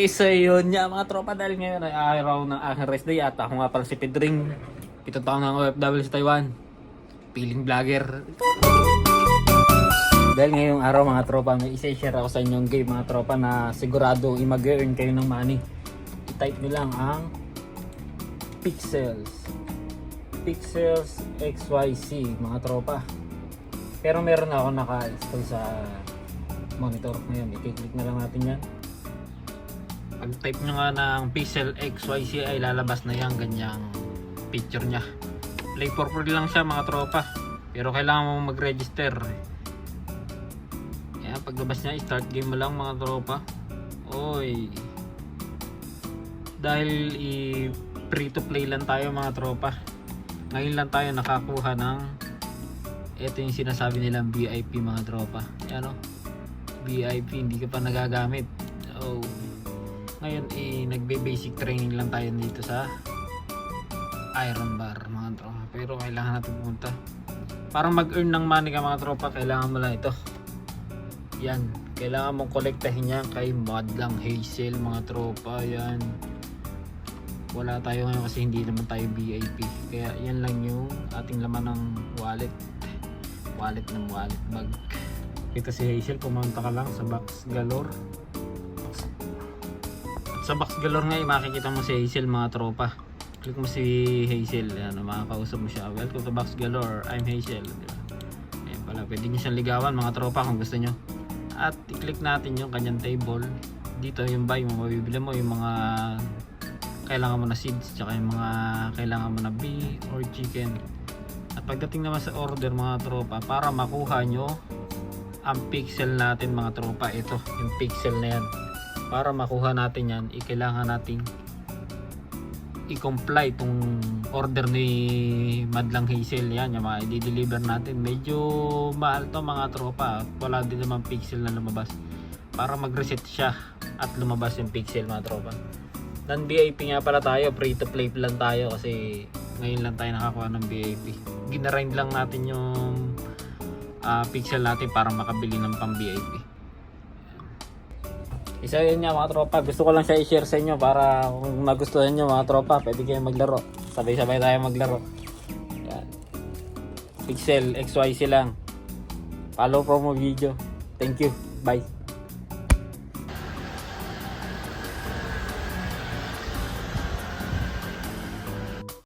Kaysa yun niya mga tropa dahil ngayon ay araw ng aking rest day at ako nga pala si Pedring. Pitong taon ng OFW sa Taiwan. Piling vlogger. Dahil ngayong araw mga tropa, may isa-share ako sa inyong game mga tropa na sigurado i-mag-earn kayo ng money. I-type nyo lang ang Pixels. Pixels XYZ mga tropa. Pero meron ako naka-install sa monitor ngayon. I-click na lang natin yan. Pag type nyo nga ng Pixel XYZ ay lalabas na yan ganyang picture niya. Play for free lang siya mga tropa. Pero kailangan mo mag-register. Yan, paglabas niya, start game mo lang mga tropa. Oy. Dahil i free to play lang tayo mga tropa. Ngayon lang tayo nakakuha ng ito yung sinasabi nilang VIP mga tropa. Yan o. VIP, hindi ka pa nagagamit. So, ngayon eh, nagbe-basic training lang tayo dito sa Iron Bar mga tropa. Pero kailangan natin pumunta. Para mag-earn ng money ka mga tropa, kailangan mo lang ito. Yan. Kailangan mong kolektahin yan kay Madlang Hazel mga tropa. Yan. Wala tayo ngayon kasi hindi naman tayo VIP. Kaya yan lang yung ating laman ng wallet. Wallet ng wallet bag. Ito si Hazel, pumunta ka lang sa Box Galore. At sa Box Galore nga, eh, makikita mo si Hazel mga tropa. Click mo si Hazel, ano, makakausap mo siya. Welcome to Box Galore, I'm Hazel. Di ba? Ayan pala, pwede nyo siyang ligawan mga tropa kung gusto nyo. At i-click natin yung kanyang table. Dito yung buy mo, mabibili mo yung mga kailangan mo na seeds, tsaka yung mga kailangan mo na bee or chicken. At pagdating naman sa order mga tropa, para makuha nyo ang pixel natin mga tropa, ito, yung pixel na yan. Para makuha natin yan, i- kailangan nating i-comply itong order ni Madlang Hazel yan, yung mga i-deliver natin. Medyo mahal to mga tropa, wala din naman pixel na lumabas. Para mag-reset siya at lumabas yung pixel mga tropa. Non VIP nga pala tayo, free to play lang tayo kasi ngayon lang tayo nakakuha ng VIP. Ginarind lang natin yung ah, pixel natin para makabili ng pang VIP. Isa yun nga mga tropa, gusto ko lang siya i-share sa inyo para kung nagustuhan nyo mga tropa, pwede kayo maglaro. Sabay-sabay tayo maglaro. Yan. Pixel XYZ lang. Follow promo video. Thank you. Bye.